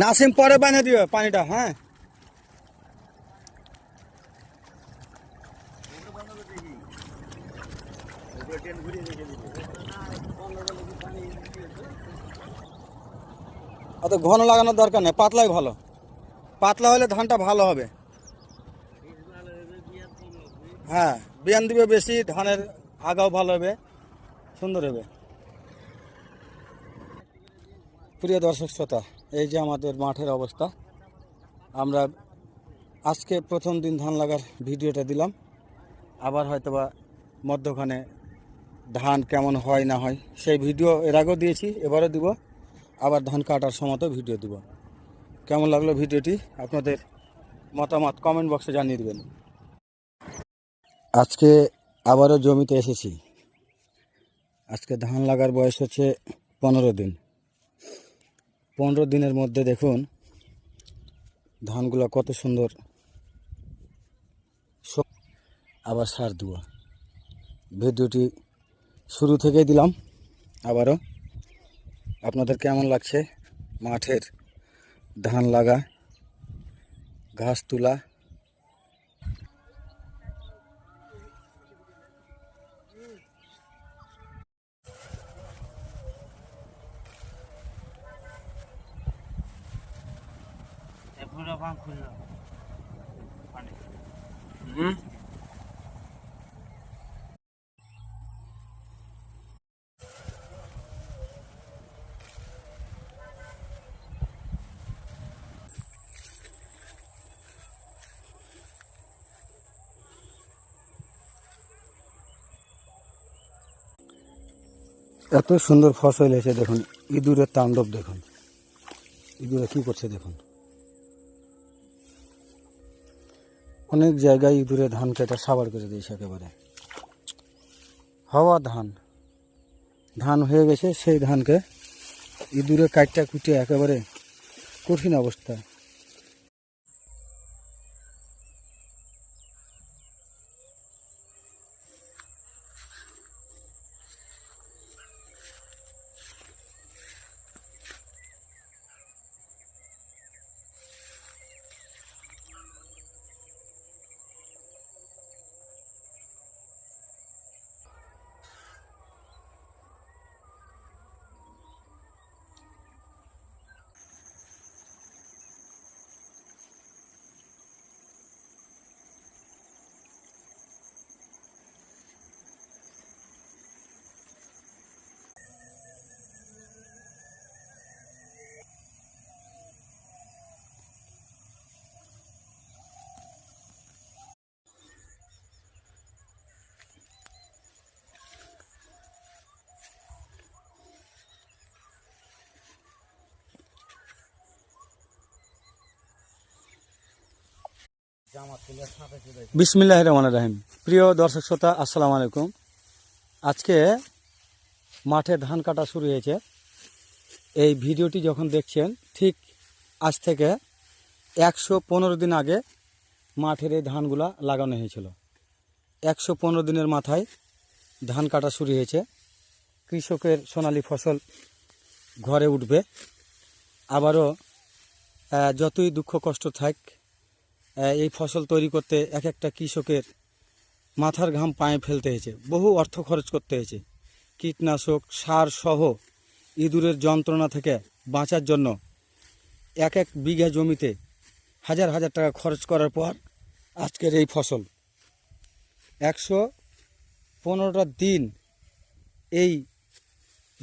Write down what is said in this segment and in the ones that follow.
নাসিম পরে বানিয়ে দিও পানিটা হ্যাঁ। অত ঘন লাগানোর দরকার নেই, পাতলাই ভালো। পাতলা হলে ধানটা ভালো হবে। হ্যাঁ বিয়ান দিবে বেশি, ধানের আগাও ভালো হবে, সুন্দর হবে। প্রিয় দর্শক শ্রোতা, এই যে আমাদের মাঠের অবস্থা, আমরা আজকে প্রথম দিন ধান লাগার ভিডিওটা দিলাম। আবার হয়তোবা মধ্যখানে ধান কেমন হয় না হয়, সেই ভিডিও এর আগেও দিয়েছি, এবারও দিব। আবার ধান কাটার সময়তেও ভিডিও দিব। কেমন লাগল ভিডিওটি? আপনাদের মতামত কমেন্ট বক্সে জানিয়ে দেবেন। আজকে আবারও জমিতে এসেছি। আজকে ধান লাগার বয়স হচ্ছে পনেরো দিন। পনেরো দিনের মধ্যে দেখুন, ধানগুলো কত সুন্দর। আবার সার দেওয়া ভিডিওটি শুরু থেকেই দিলাম, আবারও। আপনাদের কেমন লাগছে? মাঠের ধান লাগা, ঘাস তোলা পুরো খুললো এত সুন্দর ফসল এসে দেখুন ইঁদুরের তাণ্ডব দেখুন। ইঁদুরে কি করছে দেখুন। অনেক জায়গায় ইঁদুরে ধান কেটে সাবার করে দিয়েছে একেবারে। হওয়া ধান। ধান হয়ে গেছে, সেই ধানকে ইঁদুরে কাটটা কুটে একেবারে কঠিন অবস্থা বিসমিল্লাহ রহমান রাহিম। প্রিয় দর্শক শ্রোতা, আসসালামু আলাইকুম। আজকে মাঠে ধান কাটা শুরু হয়েছে। এই ভিডিওটি যখন দেখছেন, ঠিক আজ থেকে একশো পনেরো দিন আগে মাঠের এই ধানগুলা লাগানো হয়েছিল। একশো পনেরো দিনের মাথায় ধান কাটা শুরু হয়েছে। কৃষকের সোনালি ফসল ঘরে উঠবে। আবারও যতই দুঃখ কষ্ট থাক এই ফসল তৈরি করতে এক একটা কৃষকের মাথার ঘাম পায়ে ফেলতে হয়েছে। বহু অর্থ খরচ করতে হয়েছে। কীটনাশক, সার সহ ইঁদুরের যন্ত্রণা থেকে বাঁচার জন্য এক এক বিঘা জমিতে হাজার হাজার টাকা খরচ করার পর আজকের এই ফসল। একশো পনেরোটা দিন এই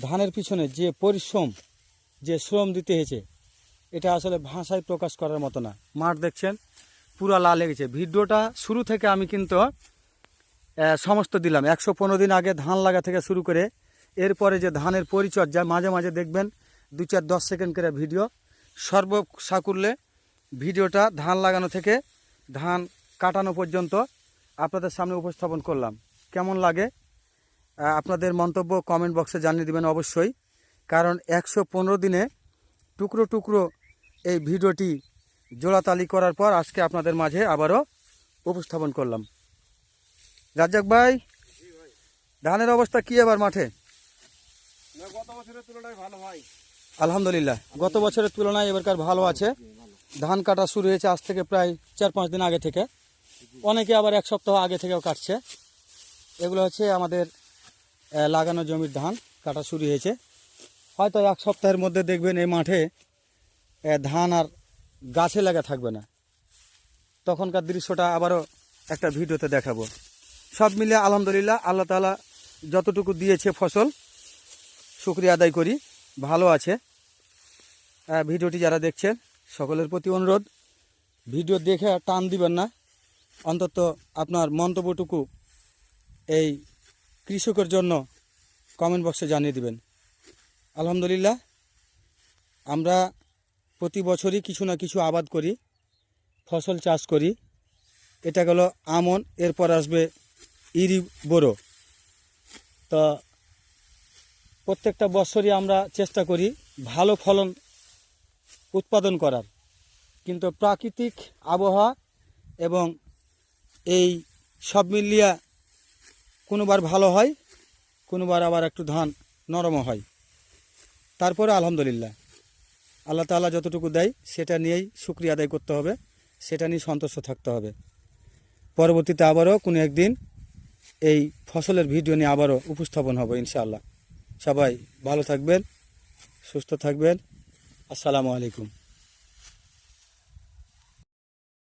ধানের পিছনে যে পরিশ্রম, যে শ্রম দিতে হয়েছে, এটা আসলে ভাষায় প্রকাশ করার মতো না। মাঠ দেখছেন পুরা লাল লেগেছে ভিডিওটা শুরু থেকে আমি কিন্তু সমস্ত দিলাম। একশো পনেরো দিন আগে ধান লাগা থেকে শুরু করে, এরপরে যে ধানের পরিচর্যা, মাঝে মাঝে দেখবেন দু চার দশ সেকেন্ড করে ভিডিও। সর্বসাকুল্যে ভিডিওটা ধান লাগানো থেকে ধান কাটানো পর্যন্ত আপনাদের সামনে উপস্থাপন করলাম। কেমন লাগে? আপনাদের মন্তব্য কমেন্ট বক্সে জানিয়ে দেবেন অবশ্যই। কারণ একশো পনেরো দিনে টুকরো টুকরো এই ভিডিওটি জোড়াতালি করার পর আজকে আপনাদের মাঝে আবারও উপস্থাপন করলাম। রাজ্জাক ভাই ধানের অবস্থা কি এবার মাঠে? গত বছরের তুলনায় ভালো আলহামদুলিল্লাহ গত বছরের তুলনায় এবারকার ভালো আছে। ধান কাটা শুরু হয়েছে আজ থেকে প্রায় চার পাঁচ দিন আগে থেকে। অনেকে আবার এক সপ্তাহ আগে থেকেও কাটছে। এগুলো হচ্ছে আমাদের লাগানো জমির ধান কাটা শুরু হয়েছে। হয়তো এক সপ্তাহের মধ্যে দেখবেন এই মাঠে ধান আর গাছে লাগা থাকবে না। তখনকার দৃশ্যটা আবারও একটা ভিডিওতে দেখাবো। সব মিলে আলহামদুলিল্লাহ আল্লাহ তালা যতটুকু দিয়েছে ফসল, শুক্রিয়া আদায় করি, ভালো আছে। ভিডিওটি যারা দেখছেন, সকলের প্রতি অনুরোধ। ভিডিও দেখে টান দিবেন না। অন্তত আপনার মন্তব্যটুকু এই কৃষকের জন্য কমেন্ট বক্সে জানিয়ে দিবেন। আলহামদুলিল্লাহ, আমরা প্রতি বছরই কিছু না কিছু আবাদ করি, ফসল চাষ করি। এটা গেল আমন, এরপর আসবে ইরি বোরো। তো প্রত্যেকটা বছরই আমরা চেষ্টা করি ভালো ফলন উৎপাদন করার। কিন্তু প্রাকৃতিক আবহাওয়া এবং এই সব মিলিয়া কোনোবার ভালো হয়, কোনোবার আবার একটু ধান নরমও হয়। তারপরে আলহামদুলিল্লাহ। আল্লাহ তালা যতটুকু দেয়, সেটা নিয়েই শুক্রিয়া আদায় করতে হবে, সেটা নিয়ে সন্তুষ্ট থাকতে হবে। পরবর্তীতে আবারও কোনো একদিন এই ফসলের ভিডিও নিয়ে আবারও উপস্থাপন হবে ইনশাআল্লাহ। সবাই ভালো থাকবেন, সুস্থ থাকবেন। আসসালামু আলাইকুম।